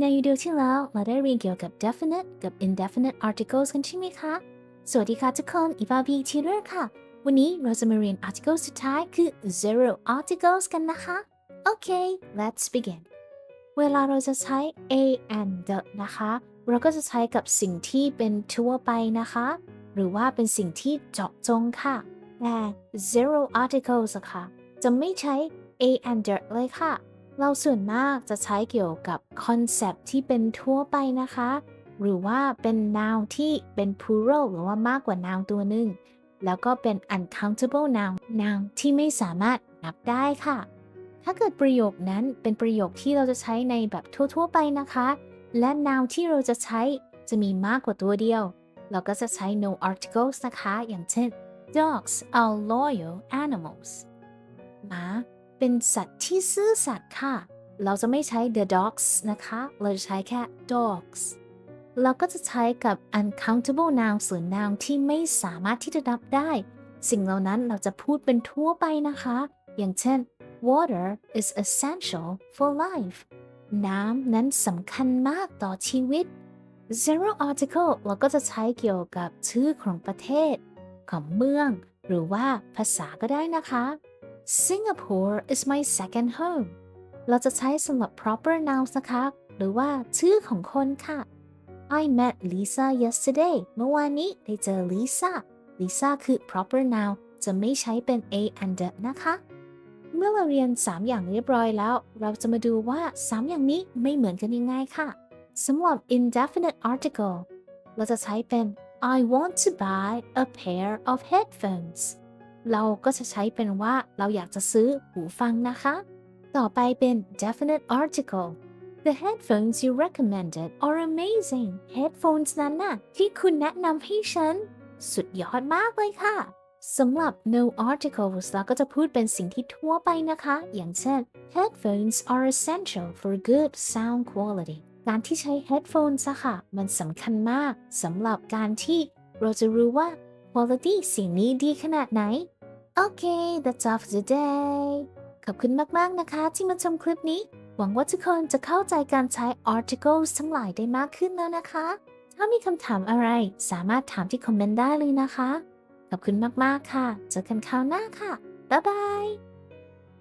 ในวิดีโอที่แล้วเราได้เรียนเกี่ยวกับ definite กับ indefinite articles กันใช่ไหมคะ สวัสดีค่ะทุกคน อีฟาบีทีเรอร์ค่ะ วันนี้เราจะมาเรียน article สุดท้ายคือ zero articles กันนะคะ โอเค let's begin เวลาเราจะใช้ a and the นะคะ เราก็จะใช้กับสิ่งที่เป็นทั่วไปนะคะ หรือว่าเป็นสิ่งที่เจาะจงค่ะ แต่ zero articles ะค่ะ จะไม่ใช้ a and the เลยค่ะ เราส่วนมากจะใช้เกี่ยวกับคอนเซปที่เป็นทั่วไปนะคะ หรือว่าเป็น noun ที่เป็น plural หรือว่ามากกว่า noun ตัวหนึ่ง แล้วก็เป็น uncountable noun noun ที่ไม่สามารถนับได้ค่ะ ถ้าเกิดประโยคนั้นเป็นประโยคที่เราจะใช้ในแบบทั่ว ๆ ไปนะคะ และ noun ที่เราจะใช้จะมีมากกว่าตัวเดียว เราก็จะใช้ no articles นะคะ อย่างเช่น dogs are loyal animals หมา เป็นสัตว์ที่ซื่อสัตย์ค่ะ เราจะไม่ใช้ the dogs นะคะ เราจะใช้แค่ dogs เราก็จะใช้กับ uncountable noun ส่วน noun ที่ไม่สามารถที่จะนับได้ สิ่งเหล่านั้นเราจะพูดเป็นทั่วไปนะคะ อย่างเช่น water is essential for life น้ำนั้นสำคัญมากต่อชีวิต zero article เราก็จะใช้เกี่ยวกับชื่อของประเทศ ของเมือง หรือว่าภาษาก็ได้นะคะ Singapore is my second home เราจะใช้สำหรับ proper nouns นะคะ หรือว่าชื่อของคนค่ะ I met Lisa yesterday เมื่อวานนี้ได้เจอ Lisa Lisa คือ proper noun จะไม่ใช้เป็น a and the นะคะ เมื่อเราเรียน 3 อย่างเรียบร้อยแล้ว เราจะมาดูว่า 3 อย่างนี้ไม่เหมือนกันยังไงค่ะสำหรับ indefinite article เราจะใช้เป็น I want to buy a pair of headphones เราก็จะใช้เป็นว่าเราอยากจะซื้อหูฟังนะคะ ต่อไปเป็น definite article The headphones you recommended are amazing headphones นั้นน่ะที่คุณแนะนำให้ฉัน สุดยอดมากเลยค่ะสำหรับ no articles เราก็จะพูดเป็นสิ่งที่ทั่วไปนะคะ อย่างเช่น headphones are essential for good sound quality การที่ใช้ headphones อะค่ะ มันสำคัญมากสำหรับการที่เราจะรู้ว่า quality สิ่งนี้ดีขนาดไหน โอเค that's all for today ขอบคุณมาก ๆ นะคะที่มาชมคลิปนี้ หวังว่าทุกคนจะเข้าใจการใช้ articles ทั้งหลายได้มากขึ้นแล้วนะคะ ถ้ามีคำถามอะไรสามารถถามที่คอมเมนต์ได้เลยนะคะ ขอบคุณมาก ๆ ค่ะ เจอกันคราวหน้าค่ะ บ๊ายบาย